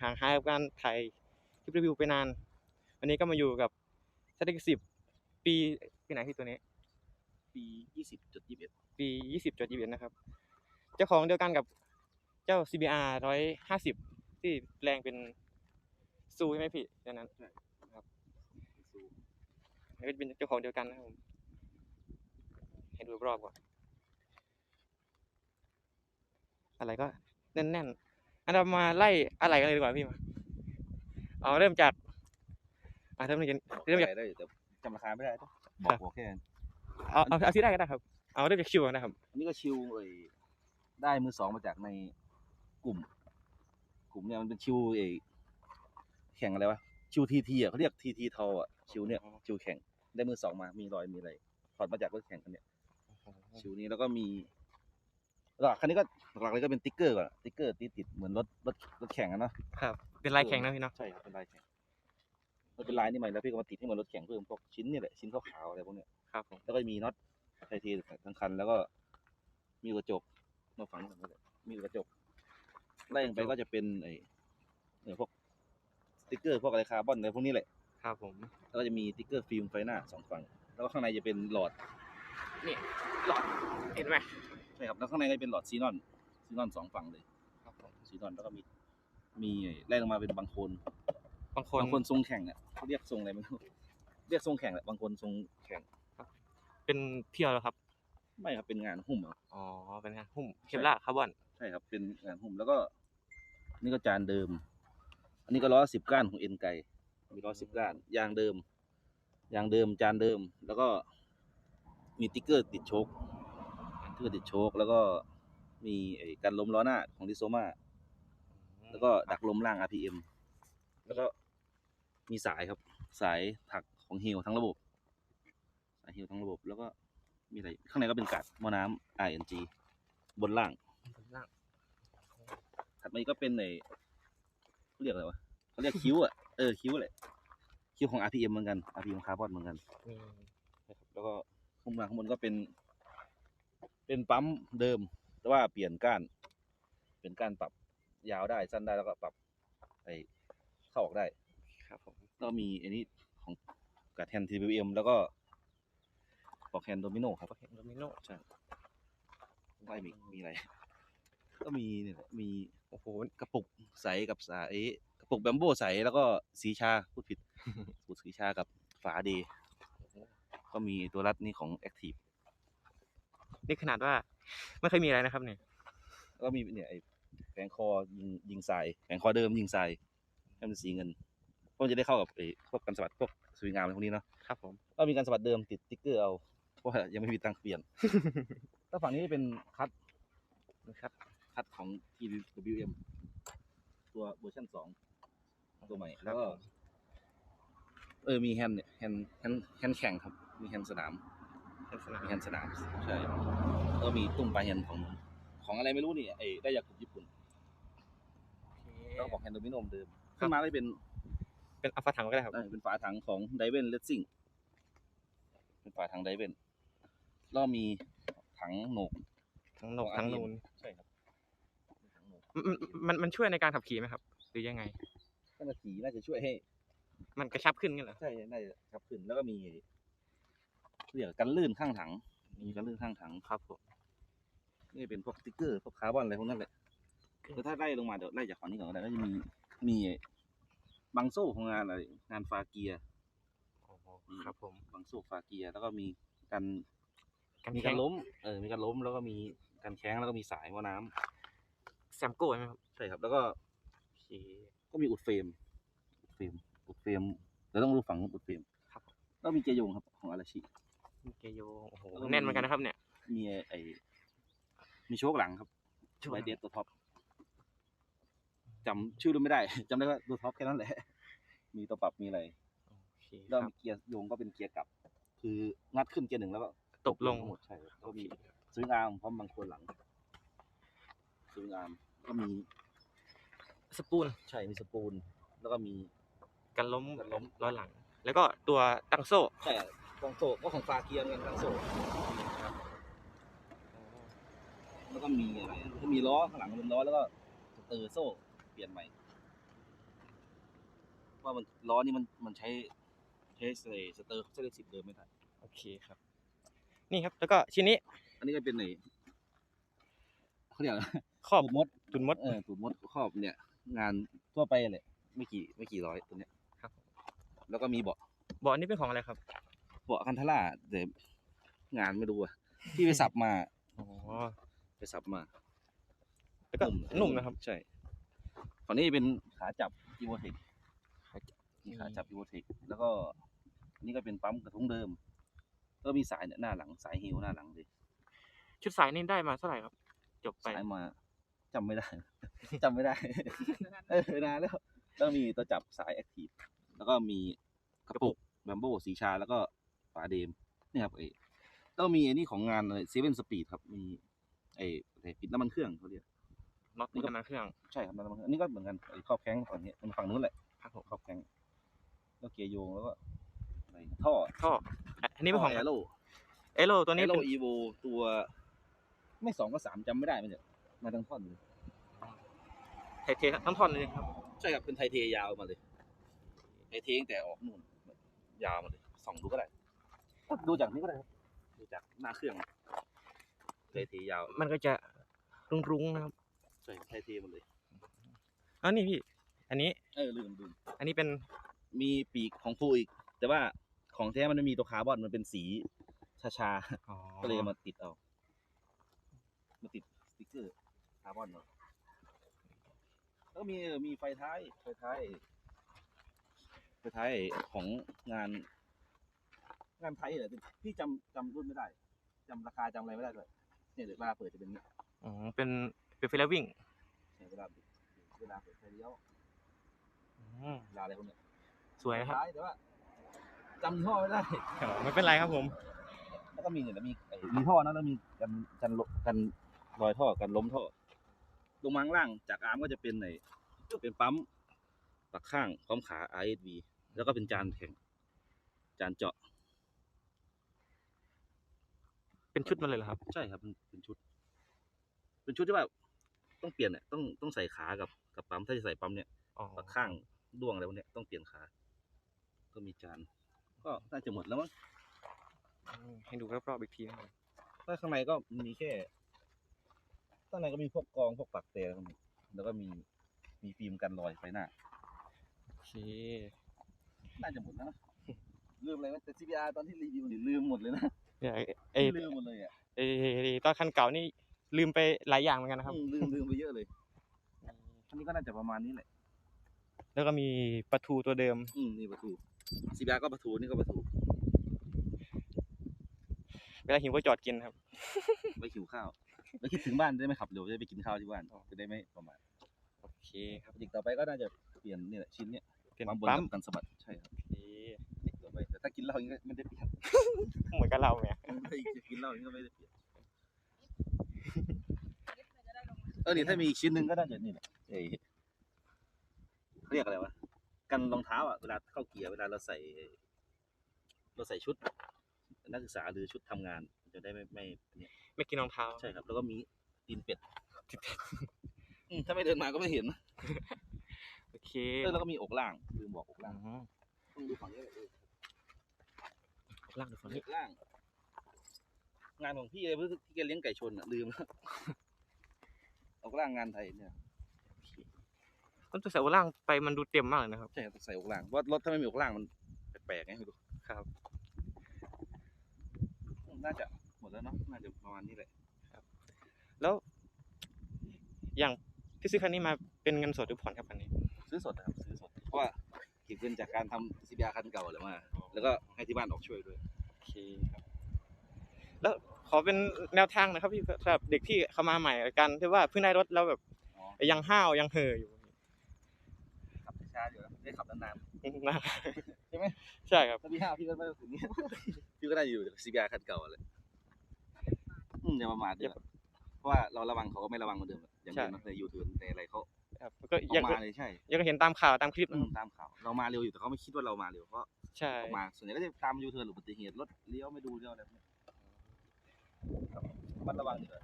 ห่างหายกับการถ่ายคลิปรีวิวไปนาน วันนี้ก็มาอยู่กับสเต็กสิบปีปีไหนที่ตัวนี้ ปียี่สิบจุดยี่สิบเอ็ดปียี่สิบจุดยี่สิบนะครับ เจ้าของเดียวกันกับเจ้า CBR ร้อยห้าสิบที่แปลงเป็นซูใช่ไหมพี่ดังนั้นครับเป็นเจ้าของเดียวกันนะครับผมให้ดูรอบๆก่อนอะไรก็แน่นๆ อันเรามาไล่อะไรกันเลยดีกว่าพี่มาเอาเริ่มจากอ่าเริ่มจากเริ่มจากได้แต่จำราคาไม่ได้ต้องบอกหัวแค่นั้นเอาเอาเอาที่ได้ก็ได้ครับ เอาเริ่มจากคิวก่อนนะครับ อันนี้ก็ชิวเอ้ยได้มือสองมาจากในกลุ่ม กลุ่มเนี่ยมันเป็นชิวเอยแข่งอะไรวะชิวทีทีอะเขาเรียกทีทีทออะชิวเนี่ยอ๋อชิวแข่งได้มือสองมามีรอยมีอะไรถอดมาจากรถแข่งคันเนี้ยชิวนี้แล้วก็มี หลักคันนี้ก็หลักๆเลยก็เป็นติ๊กเกอร์ก่อนติ๊กเกอร์ติดติดๆเหมือนรถรถรถแข่งอะเนาะครับ เป็นลายแข่งนะพี่เนาะใช่ครับเป็นลายแข่งมันเป็นลายนี่ใหม่แล้วพี่ก็มาติดให้เหมือนรถแข่งเพิ่มพวกชิ้นนี่แหละชิ้นขาวๆอะไรพวกเนี้ยครับผมแล้วก็มีน็อตไทเททั้งคันแล้วก็มีกระจกมาฝังกันเลยมีกระจกไล่ลงไปก็จะเป็นไอ้เนี่ยพวกสติ๊กเกอร์พวกอะไรคาร์บอนอะไรพวกนี้แหละครับผมแล้วก็จะมีสติ๊กเกอร์ฟิล์มไฟหน้าสองฝั่งแล้วก็ข้างในจะเป็นหลอดหลอดเห็นไหม ใช่ครับแล้วข้างในก็จะเป็นหลอดซีนอนซีนอนสองฝั่งเลยครับผมซีนอนแล้วก็มีมีไอ้ไล่ลงมาเป็นบางคนบางคนบางคนทรงแข่งเนี่ยเขาเรียกทรงอะไรไม่รู้เรียกทรงแข่งแหละบางคนทรงแข่งเป็นเพียวแล้วครับ ไม่ครับเป็นงานหุ้มเอาอ๋อเป็นงานหุ้มเคปลาร์คาร์บอนใช่ครับเป็นงานหุ้มแล้วก็ นี่ก็จานเดิม อันนี้ก็ล้อสิบก้านของเอ็นไกมีล้อสิบก้านยางเดิมยางเดิมจานเดิม แล้วก็มีติ๊กเกอร์ติดโชคติ๊ก เกอร์ติดโชค แล้วก็มีไอ้กันลมล้อหน้าของดิโซมาแล้วก็ดักลมล่าง RPM แล้วก็มีสายครับ สายถักของฮิลทั้งระบบ สายฮิลทั้งระบบ แล้วก็มีอะไร ข้างในก็เป็นกัดหม้อน้ำ ING บนล่างล่าง ถัดมาอีกก็เป็นไอ้เขาเรียกอะไรวะเขาเรียกคิ้วอะ เออคิ้วแหละคิ้วของ RPM เหมือนกัน RPM คาร์บอนเหมือนกันอืมนะครับแล้วก็ข้างบนข้างบนก็เป็น เป็นปั๊มเดิม แต่ว่าเปลี่ยนก้าน เปลี่ยนก้านปรับยาวได้สั้นได้แล้วก็ปรับไอ้เข้าออกได้ ครับผมแล้วก็มีอันนี้ของกัดแฮน TBM แล้วก็ปอกแฮนโดมิโนครับเห็นโดมิโนใช่ไล่มีมีอะไร ก็มีเนี่ยแหละมีโอ้โหกระปุกใสกับสายกระปุกแบมโบใสแล้วก็สีชาพูดผิด สูตรสีชากับฝาเดย์ก็มีตัวรัดนี่ของ Active นี่ขนาดว่าไม่เคยมีอะไรนะครับเนี่ยแล้วก็มีเนี่ยไอ้แผงคอยิงยิงทรายแผงคอเดิมยิงทรายให้มันสีเงินเพราะมันจะได้เข้ากับไอ้พวกกันสะบัดพวกสวยงามอะไรพวกนี้เนาะครับผมก็มีการสะบัดเดิมติดติ๊กเกอร์เอาเพราะว่ายังไม่มีตังค์เปลี่ยนถ้าฝั่งนี้เป็นคัดนะครับคัดของ TWM ตัวเวอร์ชันสองตัวใหม่แล้วก็เออมีแฮนด์เนี่ยแฮนด์แฮนด์แฮนด์แข่งครับ มีแฮนด์สนาม เป็นสนามมีแฮนด์สนามใช่แล้วก็มีตุ้มปลายแฮนด์ของของอะไรไม่รู้นี่ไอ้ได้จากกลุ่มญี่ปุ่นแล้วก็บอกแฮนด์โดมิโนมเดิมขึ้นมาได้เป็นเป็นอัลฟาถังก็ได้ครับเออเป็นฝาถังของไดเวนเลสซิ่งเป็นฝาถังไดเวนแล้วก็มีถังโหนกทั้งโหนกของทั้ง RPM นูนใช่ครับมีถังโหนกมันมันมันช่วยในการขับขี่ไหมครับ หรือยังไงน่าจะสีน่าจะช่วยให้ มันกระชับขึ้นกันเหรอใช่น่าจะครับขึ้นแล้วก็มี เรียกกันลื่นข้างถังมีกันลื่นข้างถังครับผมนี่เป็นพวกสติ๊กเกอร์พวกคาร์บอนอะไรพวกนั้นแหละคือถ้าไล่ลงมาเดี๋ยวไล่จากฝั่งนี้ก่อนก็ได้ก็จะมีมีบางโซ่ของงานอะไรงานฟาเกียร์โอ้โหครับผมบางโซ่ฟาเกียร์แล้วก็มีกันกันมีแข้กางรล้มเออมีการล้มแล้วก็มีการแข้งแล้วก็มีสายหม้อน้ำแซมโก้ใช่ไหมครับใช่ครับ แล้วก็โอเคก็มีอุดเฟรมอุดเฟรมอุดเฟรมเดี๋ยวต้องดูฝั่งอุดเฟรมครับผมแล้วมีเกียร์โยงครับของอาราชิมี เกโยโอ้โหแล้วก็มีแน่นเหมือนกันนะครับ เนี่ยมีไอ้มีโชคหลังครับโชคหไวลังเดสตัวท็อปจำชื่อรุ่นไม่ได้จำได้ว่าตัวท็อปแค่นั้นแหละ มีตัวปรับมีอะไรโอเคแล้วครับมีเกียร์โยงก็เป็นเกียร์กลับ คืองัดขึ้นเกียร์หนึ่งแล้วก็ตบลงทั้หมดใช่แล้วก็มีสวิงอาร์มพร้อมบางคนหลังสวิงอาร์มก็มี สปูนใช่มีสปูลแล้วก็มีกันล้มกันล้มล้อหลัง แล้วก็ตัวตั้งโซ่ใช่ ของโซ่ก็ของฟาเกียร์เหมือนกันทั้งโซ่แล้วก็มีอะไรก็มีล้อข้างหลังเป็นล้อแล้วก็สเตอร์โซ่เปลี่ยนใหม่ว่ามันล้อนี่มันมันใช้ใช้ใส่สเตอร์เส้นเลขสิบเดิมไม่ได้โอเคครับ นี่ครับแล้วก็ชิ้นนี้ อันนี้ก็เป็นไอ้เขาเรียกอะไรครอบตูดมดตุนมดเออตูดมดครอบเนี่ย งานทั่วไปเลยไม่กี่ไม่กี่ร้อยตัวเนี้ยครับ แล้วก็มีเบาะเบาะนี้เป็นของอะไรครับ เบาะคันทล่าแต่งานไม่รู้อะที่ไปสับมาอ๋อไปสับมาแล้วก็นุ่มนะครับ ใช่ฝั่งนี้เป็นขาจับอีโวเทคขาจับนี่ขาจับอีโวเทคแล้วก็อันนี่ก็เป็นปั๊มกระทุ้งเดิม ก็มีสายเนี่ยหน้าหลังสายฮิวหน้าหลังเลยชุดสายนี่ได้มาเท่าไหร่ครับ จบไปสายมาจำไม่ได้จำไม่ได้เออนานแล้วแล้วมีตัวจับสายแอคทีฟแล้วก็มีกระปุกแบมโบสีชาแล้วก็ ฝาเดมนี่ครับไอ้แล้วมีไอ้นี่ของงานเซเว่นสปีดครับ มีไอ้ไอ้ปิดน้ำมันเครื่องเขาเรียกน็อตนี่กำลังเครื่องใช่ครับน้ำมันเครื่องอันนี้ก็เหมือนกันไอ้ครอบแข้งฝั่งนี้มันฝั่งนู้นแหละครับผมครอบแข้งแล้วเกียร์โยงแล้วก็อะไรท่อท่ออะอันนี้เป็นของแอโร่เอโลตัวนี้แอเป็โร่นอีโวตัว ไม่สองก็สามจำไม่ได้มันเนี่ยมาทั้งท่อนเลยไทเททั้งท่อนเลยครับใช่ครับเป็นไทเทยาวมาเลยไทเทตั้งแต่ออกนู่นยาวมาเลยส่องดูก็ได้ ดูจากนี้ก็ได้ครับดูจากหน้าเครื่องไทเทยาวมันก็จะรุ้งๆนะครับใช่ไทเทหมาเลยอ๋อนี่พี่ อันนี้ เออลืมลืมอันนี้เป็นมีปีกของฟูอีก แต่ว่าของแท้มันไม่มีตัวคาร์บอนมันเป็นสีชาๆอ๋อก็เลยเอามาติดเอามาติดสติ๊กเกอร์คาร์บอนเนาะแล้วก็มีเออมีไฟท้ายไฟท้ายไฟท้ายของงาน งานไทยเหรอพี่จำจำรุ่นไม่ได้จำราคาจำอะไรไม่ได้ด้วยเนี่ยเดี๋ยวเวลาเปิดจะเป็นอย่างนี้อ๋อเป็นเป็นไฟแล้ววิ่งเนี่ยเวลาเวลาเปิดไฟเลี้ยวอืมเวลาอะไรพวกเนี้ยสวยนะครับไฟท้ายแต่ว่าจำยี่ห้อไม่ได้ ไม่เป็นไรครับผม แล้วก็มีเนี่ยมีไอ้มีท่อนะแล้วมีกันกันลกันรอยท่อกันล้มท่อลงมาข้างล่างจากอาร์มก็จะเป็นไอ้เป็นปั๊มปักข้างพร้อมขา RSV แล้วก็เป็นจานแข็ง จานเจาะ เป็นชุดมาเลยเหรอครับ ใช่ครับเป็นเป็นชุด เป็นชุดที่แบบต้องเปลี่ยนเนี่ยต้องต้องใส่ขากับกับปั๊มถ้าจะใส่ปั๊มเนี่ยอ๋อปักข้างด้วงอะไรพวกเนี้ยต้องเปลี่ยนขาก็มีจานก็น่าจะหมดแล้วมั้งอืมให้ดูรอบๆอีกทีนะครับถ้าข้างในก็มีแค่ข้างในก็มีพวกกรองพวกปักเตะแล้วก็มีแล้วก็มีมีฟิล์มกันรอยไฟหน้า โอเค น่าจะหมดแล้วนะลืมอะไรนะแต่ CBR ตอนที่รีวิวนี่ลืมหมดเลยนะ เนี่ยไอ้ลืมหมดเลยอะไอ้ไอ้ตอนคันเก่านี่ลืมไปหลายอย่างเหมือนกันนะครับอืมลืมลืมไปเยอะเลยอันนี้ก็น่าจะประมาณนี้แหละ แล้วก็มีประตูตัวเดิม อืมนี่ประตู CBR ก็ประตูนี่ก็ประตูเวลาหิวก็จอดกินครับไปหิวข้าวแล้วคิดถึงบ้านจะได้ไม่ขับเร็วจะได้ไปกินข้าวที่บ้านจะได้ไม่ประมาทโอเคครับอีกต่อไปก็น่าจะเปลี่ยนนี่แหละชิ้นเนี้ยเป็นปั๊มบนปั๊มกับกันสะบัดใช่ครับ ถ้ากินเหล้าอย่างนี้ก็ไม่ได้เปลี่ยนเหมือนกับเราเนี่ยถ้ากินเหล้าอย่างนี้ก็ไม่ได้เปลี่ยนเออนี่ถ้ามีอีกชิ้นหนึ่งก็น่าจะนี่แหละเอ้ยเขาเรียกอะไรวะกันรองเท้าอะเวลาเข้าเกียร์เวลาเราใส่ เราใส่ชุด นักศึกษาหรือชุดทำงานมันจะได้ไม่ไม่เนี่ยไม่กินรองเท้าใช่ครับ แล้วก็มีตีนเป็ดอืมถ้าไม่เดินมาก็ไม่เห็นนะโอเคเออแล้วก็มีอกล่างลืมบอกอกอืล่างมต้องดูฝั่งนี้เลย ล่างดูฝั่งอนี้กล่าง งานของพี่เลยเพื่อที่แกเลี้ยงไก่ชนอะลืมแล้วอกล่างงานไทยเนี่ยต้นตัวใส่หัวล่างไปมันดูเต็มมากเลยนะครับใช่ครับต้องใส่อกล่างเพราะรถถ้าไม่มีอกล่างมันแปลกๆไงไม่รู้ครับ น่าจะหมดแล้วเนาะน่าจะประมาณนี้แหละแล้ว อย่างที่ซื้อคันนี้มาเป็นเงินสดหรือผ่อนครับคันนี้ ซื้อสดนะครับซื้อสดเพราะว่าเก็บเงินจากการทำซีบีอาคันเก่าเลยมา แล้วก็ให้ที่บ้านออกช่วยด้วยโอ เคครับ แล้วขอเป็นแนวทางหนะครับพี่สำหรับเด็กที่เข้ามาใหม่กันที่ว่าเพิ่งได้รถแล้วแบบอ๋อยังห้าวยังเห่ออยู่ขับช้าๆอยู่นะได้ขับนานนะใช่ไหมใช่ครับๆถ้าพี่ห้าวพี่ก็ไม่ต้องถึงนี้พี่ก็ได้อยู่ซีบีอาคันเก่าเลยอืมอย่าประมาทเดี๋ยวเพราะว่าเราระวังเขาก็ไม่ระวังเหมือนเดิมอะอย่างเดิมนะในยูทูบในอะไรเขาครับก็อยัองกมาเลยใช่ยังเห็นตามข่าวตามคลิปอืนะคมรับตามข่าวเรามาเร็วอยู่แต่เขาไม่คิดว่าเรามาเร็วเพราะ ใช่ ออกมาส่วนใหญ่ก็จะตามยูเทิร์นหรืออุบัติเหตุรถเลี้ยวไม่ดูเลี้ยวอะไรพวกนี้ครับระมัดระวังดีกว่า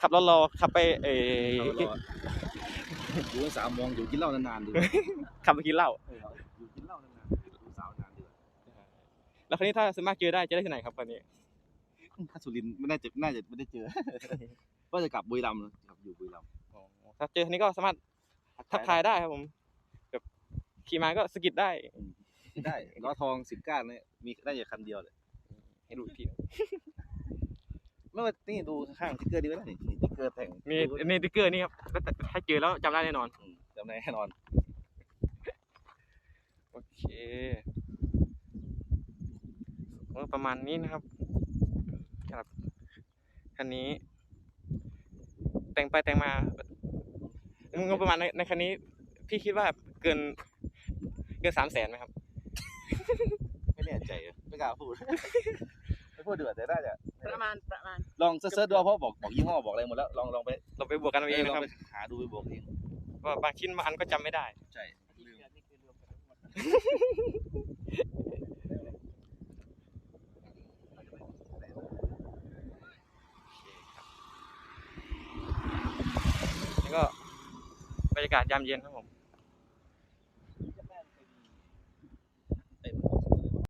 ขับรถรอขับไปเออเรารออยู่กันสามโมงอยู่กินเหล้านานๆดีกว่าขับไปกินเหล้าเอออยู่กินเหล้านานๆดูสาวนานดีกว่าแล้วคราวนี้ถ้าสวนมากเจอได้จะได้ที่ไหนครับคราวนี้ ถ้าสุรินทร์ไม่น่าจะน่าจะไม่ได้เจอว่าจะกลับบุรีรัมย์เลยกลับอยู่บุรีรัมย์ถ้าเจอทีนี้ก็สามารถทักทายได้ครับผมแบบขี่มาก็สะกิดได้ ได้ล้อทองสิบก้านเนี่ยมีได้อยู่คันเดียวเลยให้ดูอีกทีไม่ว่านี่ดูข้างๆสติ๊กเกอร์ดีไว้นะนี่นี่สติ๊กเกอร์แต่งมีมีติ๊กเกอร์นี่ครับถ้าเจอแล้วจำได้แน่นอน อืมจำได้แน่นอน โอเคเออประมาณนี้นะครับครับคันนี้ แต่งไปแต่งมางบประมาณในในคันนี้ พี่คิดว่าเกิน เกินสามแสนไหมครับ ไม่แน่ใจอะไม่กล้าพูดไม่พูดดีกว่าแต่น่าจะประมาณประมาณ ลองเซิร์ชๆดูเอาเพราะบอกบอกยี่ห้อบอกอะไรหมดแล้วลองลองไปเราไปบวกกันเอาเองลนะองครับไปหาดูไปบอกเองว่าบางชิ้นบางอันก็จำไม่ได้ ใช่ลืมแล้วก็บรรยากาศยามเย็นครับผม